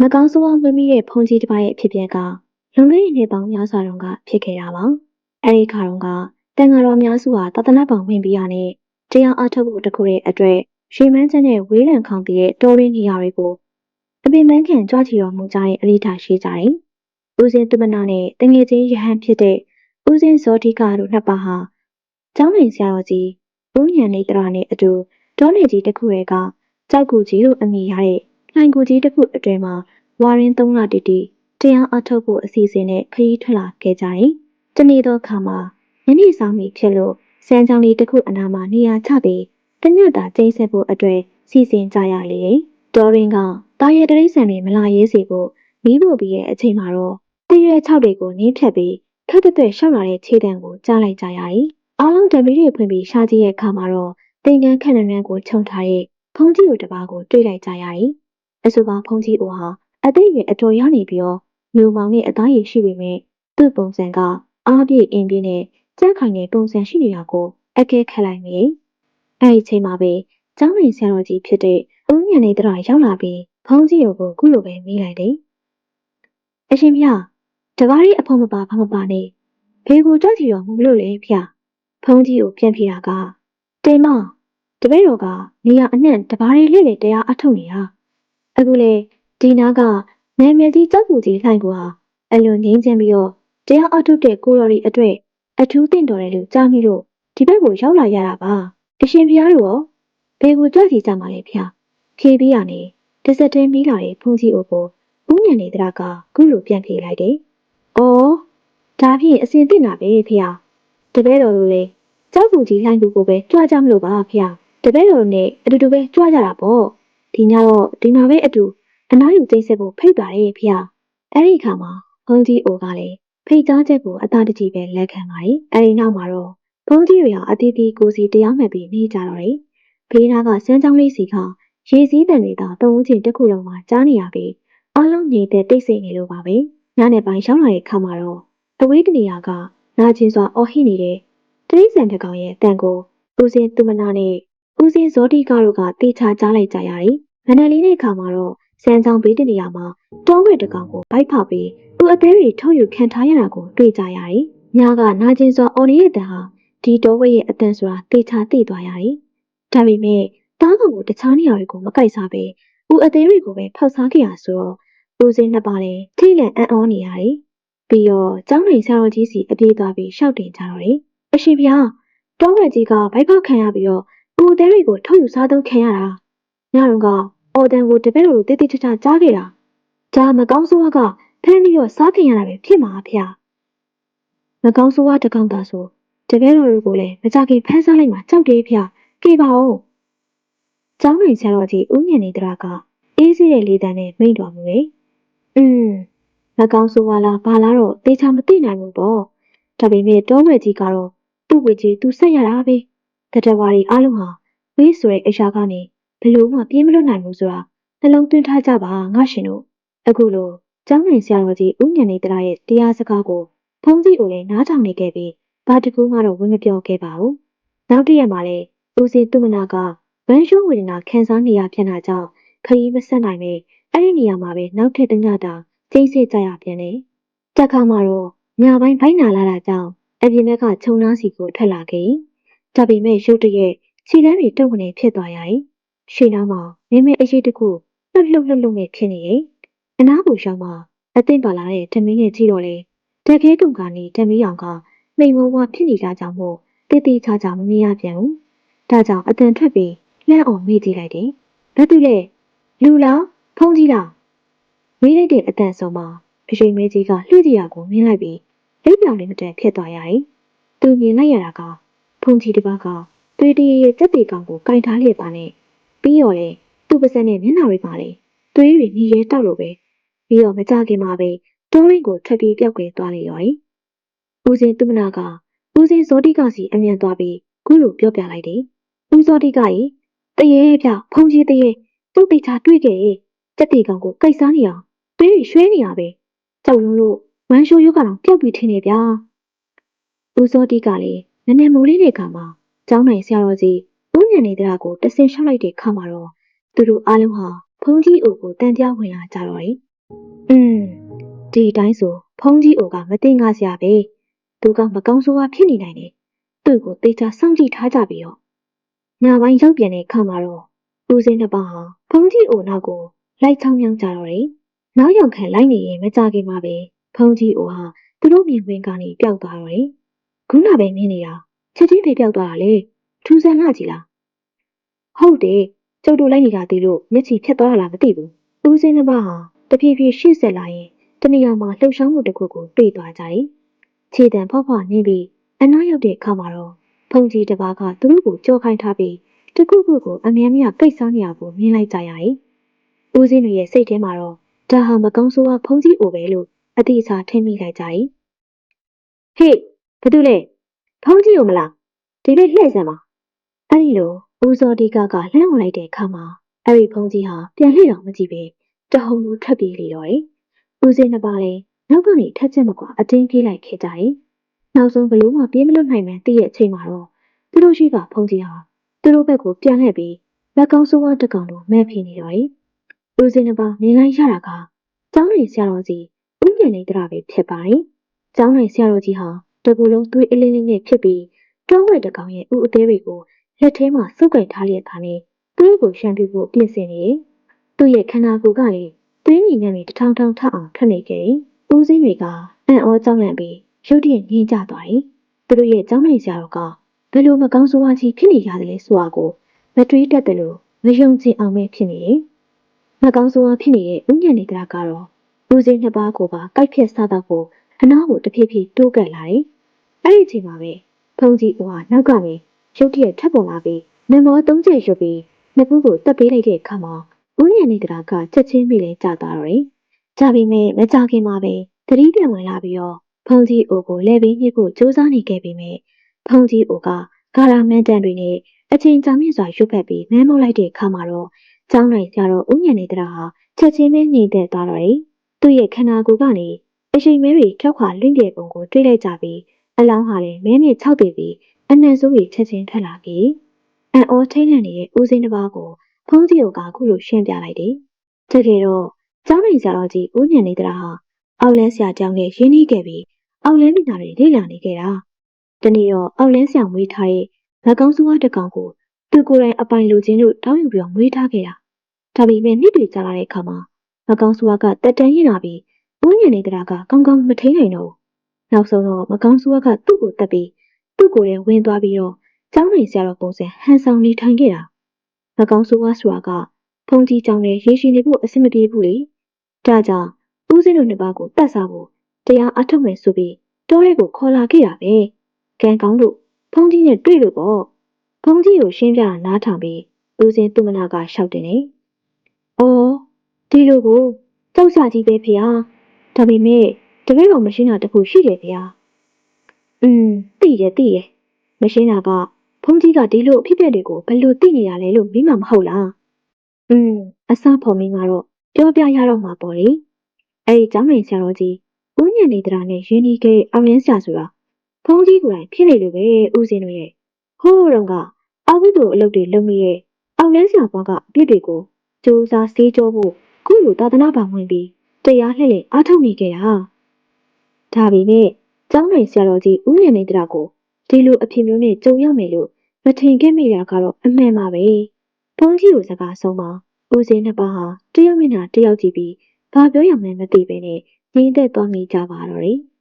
မကောင်းဆိုးအောင်မမိတဲ့ဖုန်ကြီးတစ်ပါးရဲ့အဖြစ်အပျက်ကလွန်ခဲ့တဲ့နှစ်ပေါင်းများစွာတုန်းကဖြစ်ခဲ့တာပါ။အဲဒီခါတုန်းကတန်ဃာတော်များစုဟာသာသနာ့ဘောင်ဝင်ပြီးရနဲ့တရားအထုတ်ဖို့တခုရဲ့အတွက်ရွှေမန်းချက်နဲ့ဝေးလံခေါင်တည်တဲ့တိုးရင်းနေရာတွေကိုအပင်ပန်းခံကြွချီတော်မူကြတဲ့အရိဒါရှိကြတယ်။ဦးစင်းသူမနာနဲ့တငယ်ချင်းယဟန်ဖြစ်တဲ့ဦးစင်းဇောတိကတို့နှစ်ပါးဟာကျောင်းနိုင်ဆရာတော်ကြီးဦးညံနေတရာနဲ့အတူဒေါနေကြီးတစ်ခုရဲ့ကကြောက်ကူကြီးလို့အမည်ရတဲ့ လှိုင်ကူကြီးတစ်ခုအတွင်မှာဝါရင်းသုံးလတီတီတရားအထုတ်ဖို့အစီအစဉ်နဲ့ခရီးထွက်လာခဲ့ကြတယ်။တနေ့သောအခါမှာညနေဆောင်ပြီဖြစ်လို့စမ်းချောင်းလေးတစ်ခုအနားမှာနေရာချပြီးတညတာကျိန်းဆက်ဖို့အတွက်စီစဉ်ကြရလေတယ်။တော်ရင်ကတာရဲတရိษံတွေမလာရေးစီဖို့မီးဖို့ပြီးရဲ့အချိန်မှာတော့တရွဲ6တွေကိုနင်းဖြတ်ပြီးခက်တဲ့တဲ့ရှောက်လာတဲ့ခြေတံကိုကြားလိုက်ကြရတယ်။အားလုံးဓမီတွေဖွင့်ပြီးရှာကြည့်ရဲ့အခါမှာတော့တင်ကန်းခက်နန်းနန်းကိုခြုံထားတဲ့ဖုံးကြီးတို့တစ်ပါးကိုတွေ့လိုက်ကြရတယ်။ အဆိုပါဖုံးကြီးအိုဟာအသိရွယ်အတော်ရနေပြီးတော့လူမောင်နဲ့အသားရည်ရှိပေမဲ့သူ့ပုံစံကအားပြည့်အင်းပြည့်နဲ့ကြက်ခိုင်တဲ့ပုံစံရှိနေတာကိုအကဲခတ်လိုက်မိ။အဲဒီချိန်မှာပဲကျောင်းဝင်ဆရာတော်ကြီးဖြစ်တဲ့ဦးညံနေတရရောက်လာပြီးဖုံးကြီးကိုခုလိုပဲမေးလိုက်တယ်။အရှင်ဖျားတကားလေးအဖုံမပါဖမပါနဲ့ဖေကိုကြွချီတော်မူလို့လေဖျားဖုံးကြီးကိုပြန်ပြေတာကတေမတပည့်တော်ကနေရအနှံ့တဘာလေးလေးလေးတရားအထုတ်နေတာ အခုလေဒီနာကနာမည်ကြီးကြောက်ကူကြီးလှိုင်ကူဟာအလွန်ငင်းချမ်းပြီးတော့တရားအထုတ်တဲ့ကိုရော်ရီအတွက်အထူးတင့်တော်တယ်လို့ကြားမိလို့ဒီဘက်ကိုရောက်လာရတာပါအရှင်ဖျားတို့ရောဘေကိုကြွစီကြမှာလေဖျားဖြေပြီးရနေတစက်တည်းမိလာတဲ့ဖုန်ကြီးအိုကိုဦးညံနေတဲ့ကခုလိုပြန်ဖြေလိုက်တယ်။အော်ဒါဖြင့်အစင်သိနာပဲဖျားတပည့်တော်တို့လေကြောက်ကူကြီးလှိုင်းကူကိုပဲကြွကြမလို့ပါဖျားတပည့်တော်နဲ့အတူတူပဲကြွကြတာပေါ့ ဒီညတော့ဒီမှာပဲအတူအနားယူသိဆက်ဖို့ဖိတ်ပါတယ်ဖျားအဲ့ဒီခါမှာဘုန်းကြီးအိုကလည်းဖိတ်ကြားချက်ကိုအသာတကြီးပဲလက်ခံပါတယ်အဲ့ဒီနောက်မှာတော့ဘုန်းကြီးတွေဟာအတီးတီးကိုစီတရားမှတ်ပြီးနေကြတော့တယ်ဘေးနားကစမ်းချောင်းလေးစီကရေစည်းတန်တွေသာတုံးချင်းတစ်ခုလုံးမှာကြားနေရပြီးအလုံးငြိမ်တဲ့တိတ်ဆိတ်နေလို့ပါပဲညနေပိုင်းရောက်လာတဲ့ခါမှာတော့အဝေးတနေရာကနာကျင်စွာအော်ဟစ်နေတဲ့တရိษံတကောင်ရဲ့အတန်ကိုဦးစင်းသူမနာနဲ့ ဦးစင်းဇောတိကတို့ကတေချာကြားလိုက်ကြရတယ်။မန္တလေးတဲ့ခါမှာတော့စမ်းချောင်းဘေးတနေရာမှာတောဝဲတကောင်ကိုဗိုက်ဖောက်ပြီးသူ့အသေးတွေထုတ်ယူခံထားရတာကိုတွေ့ကြရတယ်။ညကနာကျင်စွာအော်နေတဲ့တန်ဟာဒီတောဝဲရဲ့အတန်ဆိုတာတေချာသိသွားရတယ်။ဒါပေမဲ့တားကောင်ကိုတခြားနေရာတွေကိုမကိုက်စားပဲဦးအသေးတွေကိုပဲဖောက်စားခဲ့ရဆိုတော့ဦးစင်းနှစ်ပါးလည်းထိလန့်အံ့ဩနေရတယ်။ပြီးတော့ကျောင်းနိုင်ဆရာတော်ကြီးစီအပြေးသွားပြီးရှောက်တင်ကြတော့တယ်။အရှင်ဗျာတောဝဲကြီးကဗိုက်ဖောက်ခံရပြီးတော့ ဦးသေးတွေကိုထုတ်ယူစားသုံးခံရတာ။ညတော့ကအော်တန်ကိုတပည့်တော်တို့တိတိကျကျကြားခဲ့တာ။ဒါမကောင်းဆိုးကဖမ်းပြီးတော့စားခင်ရတာပဲဖြစ်မှာဗျာ။မကောင်းဆိုးကတကောင်သာဆိုတပည့်တော်တို့ကိုလည်းမကြခင်ဖမ်းစားလိုက်မှာကြောက်တယ်ဗျာ။ကြည့်ပါဦး။ကျောင်းနိုင်ဆရာတော်ကြီးဦးမြင့်နေတရာကအေးစေးတဲ့လေတံနဲ့မိန့်တော်မူတယ်။อืมမကောင်းဆိုးလားဘာလားတော့သေချာမသိနိုင်ဘူးပေါ့။ဒါပေမဲ့တောဝဲကြီးကတော့သူ့ဝေကြီးသူဆက်ရတာပဲ။ တတဝါရီအလုံးဟာဝေးဆိုတဲ့အရာကနေဘယ်လို့မှပြေးမလွတ်နိုင်ဘူးဆိုတာနှလုံးသွင်းထားကြပါငါရှင်တို့အခုလိုကျောင်းဝင်ဆရာတော်ကြီးဦးညံနေတရာရဲ့တရားစကားကိုဖုံးကြီးကိုလည်းနားထောင်နေခဲ့ပြီးဘာတကူမှတော့ဝင်မပြောခဲ့ပါဘူးနောက်တစ်ရက်မှာလည်းဦးစီသူမနာကဗန်းရှုံးဝေဒနာခံစားနေရပြန်တာကြောင့်ခရီးမဆက်နိုင်ပဲအဲ့ဒီနေရာမှာပဲနောက်ထပ်တညတာကျိတ်စစ်ကြရပြန်တယ်တက်ခါမှာတော့ညပိုင်းဖိုင်းနာလာတာကြောင့်အပြင်ဘက်ကခြုံနှားစီကိုထွက်လာခဲ့ ဒါပေမဲ့ရုတ်တရက်ခြေတန်းတွေတုံကနေဖြစ်သွားရည်ရှေ့နားမှာမင်းမအရေးတခုလှုပ်လှုပ်လှုပ်လှုပ်နဲ့ဖြစ်နေရဲ့အနားကိုရှောင်းမှာအသိပါလာတဲ့ဓမင်းရဲ့ကြည့်တော့လေတက်ခဲတုံကနေဓမင်းအောင်ကမိန်မဝါဖြစ်နေကြကြောင်မို့တိတိချာချာမမြင်ရပြန်ဘူးဒါကြောင့်အတန်ထွက်ပြီးလှမ်းအောင်မေ့ကြည့်လိုက်တယ်ဘယ်သူလဲလူလားဖုံးကြီးလားမေးလိုက်တဲ့အတန်ဆုံးမှာအရှိန်မဲကြီးကလှည့်ကြည့်ရကိုမြင်လိုက်ပြီးလိပ်ပြောင်လေးမတန်ဖြစ်သွားရည်သူမြင်လိုက်ရတာက ဖုံးကြီးတစ်ပါးကသွေးတရေရဲ့စက်တီကောင်ကိုကင်ထားလျက်ပါနဲ့ပြီးတော့လေသူ့ပါစက်နဲ့မျက်နှာတွေပါလေသွေးတွေညီရဲတောက်လို့ပဲပြီးတော့မကြခင်မှာပဲတိုးရင်းကိုထွက်ပြီးပြောက်ကွယ်သွားလေရော်။ဦးစင်သူမနာကဦးစင်ဇောတိကစီအမြန်သွားပြီးခုလိုပြောပြလိုက်တယ်။ဦးဇောတိကကြီးတရေပြဖုံကြီးတရေသူ့တိတ်ချတွေ့ခဲ့စက်တီကောင်ကိုကိတ်စားနေအောင်သွေးတွေရွှဲနေရပဲ။ကြောက်ရွံ့လို့ဝမ်းရှိုးရုပ်ကတော့ပျောက်ပြီးထင်းနေဗျာ။ဦးဇောတိကလည်း နည်းနည်းမိုးလေးတဲ့ခါမှာကျောင်းနိုင်ဆရာတော်ကြီးဦးညံနေတဲ့ကိုတဆင်ရှောက်လိုက်တဲ့ခါမှာတော့သူတို့အားလုံးဟာဖဖုန်ကြီးအိုကိုတန်ပြဝင်လာကြတော့တယ်။อืมဒီအတိုင်းဆိုဖုန်ကြီးအိုကမတင်ကားစရာပဲ။သူကမကောင်းဆိုးဝါးဖြစ်နေနိုင်တယ်။သူ့ကိုတေချာစောင့်ကြည့်ထားကြပြီးတော့ညပိုင်းရောက်ပြန်တဲ့ခါမှာတော့ဦးစင်းတစ်ပါးဟာဖုန်ကြီးအိုနောက်ကိုလိုက်ချောင်းမြောင်းကြတော့တယ်။နောက်ရောက်ခံလိုက်နေရင်မကြခင်မှာပဲဖုန်ကြီးအိုဟာသူတို့မြင်ကွင်းကနေပျောက်သွားတော့တယ်။ ခုနပဲမြင်နေတာချက်ချင်းပဲပျောက်သွားတာလေ။ထူးဆန်းလာကြည်လား။ဟုတ်တယ်ကျုပ်တို့လိုက်နေတာသေးလို့မျက်ခြေဖြတ်သွားတာလားမသိဘူး။ဦးစင်းတစ်ပါးဟာတဖြည်းဖြည်းရှေ့ဆက်လာရင်တနေရာမှာလှုပ်ရှားမှုတစ်ခုကိုတွေ့သွားကြတယ်။ခြေတံဖောက်ဖောက်နေပြီးအနားရောက်တဲ့အခါမှာတော့ဖုန်ကြီးတစ်ပါးကသူတို့ကိုကြောခိုင်းထားပြီးတခုခုကိုအမြန်မြန်ကိတ်ဆောင်းနေရကိုမြင်လိုက်ကြရတယ်။ဦးစင်းတွေရဲ့စိတ်ထဲမှာတော့ဒါဟာမကောင်းဆိုးဝါးဖုန်ကြီးအိုပဲလို့အတိအကျထင်မိလိုက်ကြတယ်။ဟေ့ ဘာတူလဲဖုန်ကြီးအိုမလားဒီလိုလှည့်စမ်းပါအဲ့ဒီလိုဦးစောဒီကကလှမ်းဝင်လိုက်တဲ့အခါမှာအဲ့ဒီဖုန်ကြီးဟာပြန်လှည့်တော့မကြည့်ပဲတဟုန်လိုထွက်ပြေးလေတော့တယ်။ဦးစင်းနှစ်ပါးလည်းနောက်ကနေထက်ချက်မကွာအတင်းပြေးလိုက်ခဲ့ကြတယ်။နောက်ဆုံးဘလို့မှပြေးမလွတ်နိုင်မှန်းသိရဲ့အချိန်မှာတော့သူတို့ရှိကဖုန်ကြီးဟာသူတို့ဘက်ကိုပြန်လှည့်ပြီးလက်ကောင်းစိုးဝါးတစ်ကောင်လိုမဲ့ဖိနေတော့တယ်။ဦးစင်းနှစ်ပါးမြင်လိုက်ရတာကကျောင်းနေဆရာတော်ကြီးဦးမြင့်နေတာပဲဖြစ်ပါတယ်။ကျောင်းနေဆရာတော်ကြီးဟာ တကူလုံးသွေးအလင်းလေးနဲ့ဖြစ်ပြီးတွန်းဝဲတကောင်ရဲ့ဥအသေးတွေကိုလက်ထဲမှာစုပ်ကိုင်ထားတဲ့အခါနဲ့သူ့ကိုရှမ်းပြဖို့ပြင်ဆင်နေတယ်။သူ့ရဲ့ခန္ဓာကိုယ်ကလည်းသွေးငင်ငယ်တွေတထောင်ထောင်ထအောင်ထွက်နေကြတယ်။ဦးစင်းတွေကအံ့ဩကြောက်လန့်ပြီးရုတ်တရက်ငြင်းကြသွားတယ်။သူတို့ရဲ့ကျောင်းနိုင်ဆရာတော်ကဘယ်လိုမကောင်းဆိုးဝါးကြီးဖြစ်နေရတယ်လဲဆိုတာကိုမတွေးတတ်တယ်လို့မယုံကြည်အောင်ပဲဖြစ်နေတယ်။မကောင်းဆိုးဝါးဖြစ်နေတဲ့ဥညံနေတာကတော့ဦးစင်းနှစ်ပါးကိုပါကိုက်ဖြတ်စားတော့ဖို့အနားကိုတဖြည်းဖြည်းတိုးကပ်လာတယ်။ အဲ့ဒီအချိန်မှာပဲဖုန်ကြီးကနောက်ကနေရုတ်တရက်ထပ်ပေါ်လာပြီးနမောသုံးချက်ရွတ်ပြီးနှစ်ဖူးကိုတက်ပေးလိုက်တဲ့အခါမှာဦးရံနေတာကချက်ချင်းမိလဲကြာသွားတော့တယ်။ကြာပြီမဲ့မကြခင်မှာပဲသတိပြန်ဝင်လာပြီးတော့ဖုန်ကြီးအိုကိုလဲပြီးညှစ်ဖို့စူးစမ်းနေခဲ့ပြီးမဲ့ဖုန်ကြီးအိုကဂါရာမန်တန်တွေနဲ့အချိန်ကြာမြင့်စွာရွတ်ဖက်ပြီးမဲမုတ်လိုက်တဲ့အခါမှာတော့ကျောင်းနိုင်ဆရာတော်ဦးညံနေတာဟာချက်ချင်းပဲညှိတဲ့သွားတော့တယ်။သူ့ရဲ့ခန္ဓာကိုယ်ကနေအချိန်မဲတွေထွက်ခွာလွင့်ပြေပုံကိုတွေ့လိုက်ကြပြီး အလောင်းဟာလည်းမဲနဲ့၆ပေပြီးအနှံစိုးကြီးချက်ချင်းထွက်လာပြီးအန်အောထိတ်လန့်နေတဲ့ဦးစင်းတစ်ပါးကိုဖုံးကြီးကခုလိုရှင်းပြလိုက်တယ်။တကယ်တော့ကျောင်းနိုင်ဆရာတော်ကြီးဦးညံနေတာဟာအောက်လန်းဆရာကျောင်းနဲ့ရင်းနှီးခဲ့ပြီးအောက်လန်းမိသားတွေလေ့လာနေခဲ့တာ။တနေ့တော့အောက်လန်းဆရာမွေးထားတဲ့မကောင်းစွားတစ်ကောင်ကိုသူကိုယ်တိုင်အပိုင်လူချင်းတို့တောင်းယူပြီးမွေးထားခဲ့တာ။ဒါပေမဲ့နှစ်တွေကြာလာတဲ့အခါမှာမကောင်းစွားကတက်တန်းရင်လာပြီးဦးညံနေတာကကောင်းကောင်းမထိန်နိုင်တော့ဘူး။ နောက်ဆုံးတော့မကောင်းစွားကသူ့ကိုတက်ပြီးသူ့ကိုယ်ထဲဝင်သွားပြီးတော့ကျောင်းနိုင်ဆရာတော်ပုံစံဟန်ဆောင်နေထိုင်ခဲ့တာမကောင်းဆိုးဝါးစွာကဖုန်ကြီးကျောင်းနဲ့ရေရှိနေဖို့အဆင်မပြေဘူးလေဒါကြောင့်ဦးစင်းတို့နှစ်ပါးကိုတတ်စားဖို့တရားအထုတ်မယ်ဆိုပြီးတောရဲကိုခေါ်လာခဲ့တာပဲကံကောင်းလို့ဖုန်ကြီးနဲ့တွေ့လို့ပေါ့ဖုန်ကြီးကိုရှင်းပြနားထောင်ပြီးဦးစင်းသူမနာကရှောက်တယ်နေအော်ဒီလိုကိုကြောက်စကြီးပဲဖေဟာဒါပေမဲ့ တပည့်တော်မရှင်းတာတခုရှိတယ်ဗျာอืมသိတယ်သိတယ်မရှင်းတာကဖုန်ကြီးကဒီလိုအဖြစ်အပျက်တွေကိုဘယ်လိုသိနေရလဲလို့မိမမဟုတ်လားอืมအစဖော်မင်းကတော့ပြောပြရတော့မှာပေါ့လေအဲ့ဒီကျောင်းနိုင်ဆရာတော်ကြီးဦးညံနေတာနဲ့ရင်းနှီးခဲ့အောင်ရင်းဆရာဆိုတာဖုန်ကြီးကိုယ်တိုင်ဖြစ်နေလို့ပဲဦးစင်းတို့ရဲ့ဟိုးတော့ကအဝိတုအလုပ်တွေလုပ်မိရဲ့အောင်ရင်းဆရာဘွားကအပြစ်တွေကိုစူးစားစေးကြောဖို့ခုလိုသာသနာ့ဘာဝင်ပြီးတရားလှည့်လည်အားထုတ်နေကြတာ ဒါပေမဲ့ကျောင်းနိုင်ဆရာတော်ကြီးဦးညံနေတာကိုဒီလိုအဖြစ်မျိုးနဲ့ကြုံရမယ်လို့မထင်ခဲ့မိတာကတော့အမှန်ပါပဲ။ဖုန်းကြီးကိုစကားဆုံးမှာဦးစင်းနှစ်ပါးဟာတယောက်မျက်နှာတယောက်ကြည့်ပြီးဘာပြောရမှန်းမသိပဲနဲ့ညီးသက်သွားမိကြပါတော့တယ်။